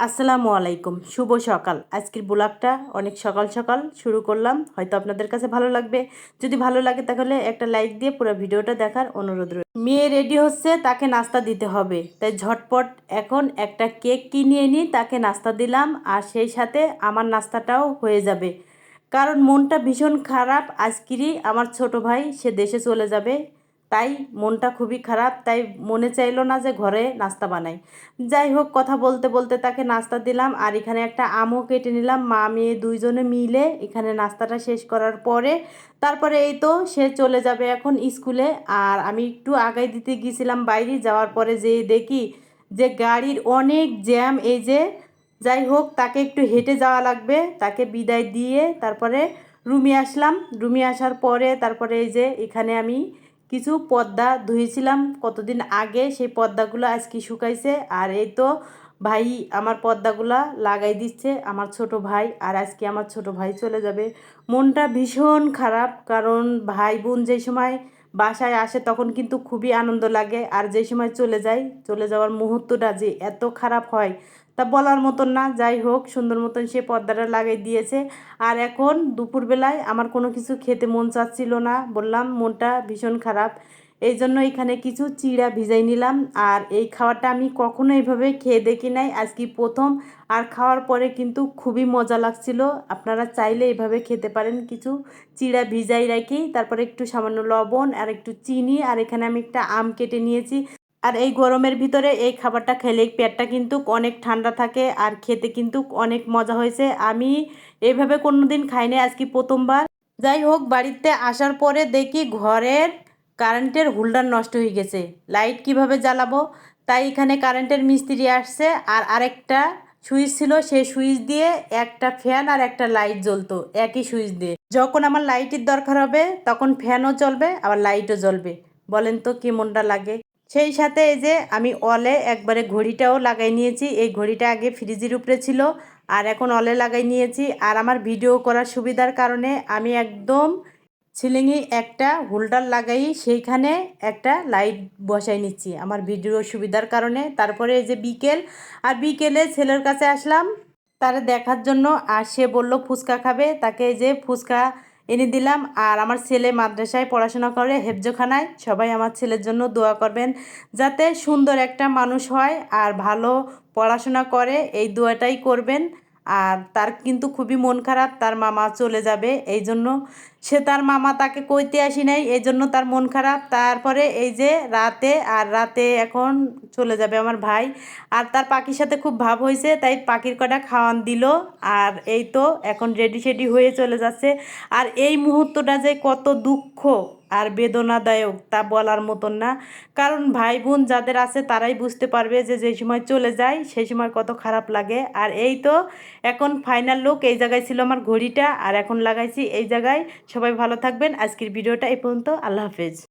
আসসালামু আলাইকুম। শুভ সকাল। আজকের ব্লগটা অনেক সকাল সকাল শুরু করলাম। হয়তো আপনাদের কাছে ভালো লাগবে। যদি ভালো লাগে তাহলে একটা লাইক দিয়ে পুরো ভিডিওটা দেখার অনুরোধ রইল। মেয়ে রেডি হচ্ছে, তাকে নাস্তা দিতে হবে। তাই ঝটপট এখন একটা কেক কিনে নিই তাকে নাস্তা দিলাম। আর সেই সাথে আমার নাস্তাটাও হয়ে যাবে। কারণ মনটা ভীষণ খারাপ। আজকেরই আমার ছোট ভাই সে দেশে চলে যাবে। তাই মনটা খুবই খারাপ, তাই মনে চাইলো না যে ঘরে নাস্তা বানাই। যাই হোক, কথা বলতে বলতে তাকে নাস্তা দিলাম আর এখানে একটা আমও কেটে নিলাম। মা, মেয়ে দুইজনে মিলে এখানে নাস্তাটা শেষ করার পরে তারপরে এই তো সে চলে যাবে এখন স্কুলে। আর আমি একটু আগাই দিতে গিয়েছিলাম বাইরে, যাওয়ার পরে যে দেখি যে গাড়ির অনেক জ্যাম। এই যে, যাই হোক, তাকে একটু হেঁটে যাওয়া লাগবে, তাকে বিদায় দিয়ে তারপরে রুমে আসলাম। রুমে আসার পরে তারপরে এই যে এখানে আমি কিছু পর্দা ধুয়েছিলাম কতদিন আগে, সেই পর্দাগুলো আজকে শুকাইছে। আর এই তো ভাই আমার পর্দাগুলা লাগাই দিচ্ছে আমার ছোট ভাই, আর আজকে আমার ছোট ভাই চলে যাবে। মনটা ভীষণ খারাপ, কারণ ভাই বোন যে সময় বাসায় আসে তখন কিন্তু খুবই আনন্দ লাগে। আর যে সময় চলে যায়, চলে যাওয়ার মুহূর্তটা যে এত খারাপ হয় তা বলার মতন না, যাই হোক, সুন্দর মতন সে পর্দাটা লাগিয়ে দিয়েছে। আর এখন দুপুরবেলায় আমার কোনো কিছু খেতে মন চাচ্ছিল না, বললাম মনটা ভীষণ খারাপ। এই জন্য এখানে কিছু চিড়া ভিজাই নিলাম। আর এই খাওয়াটা আমি কখনো এইভাবে খেয়ে দেখি নাই। আজকে প্রথম আর খাওয়ার পরে কিন্তু খুবই মজা লাগছিল। আপনারা চাইলে এইভাবে খেতে পারেন। কিছু চিড়া ভিজাই রাখি তারপরে একটু সামান্য লবণ আর একটু চিনি। আর এখানে আমি একটা আম কেটে নিয়েছি। আর এই গরমের ভিতরে এই খাবারটা খেলে পেটটা কিন্তু অনেক ঠান্ডা থাকে আর খেতে কিন্তু অনেক মজা হয়েছে। আমি এইভাবে কোনো দিন খাইনি, আজকে প্রথমবার। যাই হোক, বাড়িতে আসার পরে দেখি ঘরের কারেন্টের হোল্ডার নষ্ট হয়ে গেছে। লাইট কীভাবে জ্বালাবো? তাই এখানে কারেন্টের মিস্ত্রি আসছে আর আরেকটা সুইচ ছিল, সেই সুইচ দিয়ে একটা ফ্যান আর একটা লাইট জ্বলতো, একই সুইচ দিয়ে। যখন আমার লাইটের দরকার হবে, তখন ফ্যানও জ্বলবে, আবার লাইটও জ্বলবে। বলেন তো কি মনটা লাগে? সেই সাথে এই যে আমি অলে একবারে ঘড়িটাও লাগাই নিয়েছি। এই ঘড়িটা আগে ফ্রিজের উপরে ছিল, আর এখন অলে লাগাই নিয়েছি। আর আমার ভিডিও করার সুবিধার কারণে আমি একদম সিলিংয়ে একটা হোল্ডার লাগাই, সেইখানে একটা লাইট বসাই নিচ্ছি আমার ভিডিও সুবিধার কারণে। তারপরে এই যে বিকেল, আর বিকেলে ছেলের কাছে আসলাম, তারা দেখার জন্য, আর সে বলল, ফুচকা খাবে? তাকে এই যে ফুচকা এনে দিলাম। আর আমার ছেলে মাদ্রাসায় পড়াশোনা করে, হেফজোখানায়। সবাই আমার ছেলের জন্য দোয়া করবেন যাতে সুন্দর একটা মানুষ হয় আর ভালো পড়াশোনা করে। এই দোয়াটাই করবেন। আর তার কিন্তু খুবই মন খারাপ, তার মামা চলে যাবে। এই জন্য সে তার মামা তাকে কইতে আসি নাই, এই জন্য তার মন খারাপ। তারপরে এই যে রাতে, আর রাতে এখন চলে যাবে আমার ভাই। আর তার পাখির সাথে খুব ভাব হয়েছে, তাই পাখির কটা খাওয়ান দিল। আর এই তো এখন রেডি সেডি হয়ে চলে যাচ্ছে। আর এই মুহূর্তটা যে কত দুঃখ। আর বেদনাদায়ক তা বলার মতন না। কারণ ভাই বোন যাদের আছে তারাই বুঝতে পারবে যে যে সময় চলে যায়, সেই সময় কত খারাপ লাগে। আর এই তো এখন ফাইনাল লোক এই জায়গায় ছিল আমার ঘড়িটা। আর এখন লাগাইছি এই জায়গায়। সবাই ভালো থাকবেন। আজকের ভিডিওটা এই পর্যন্ত। আল্লাহ হাফেজ।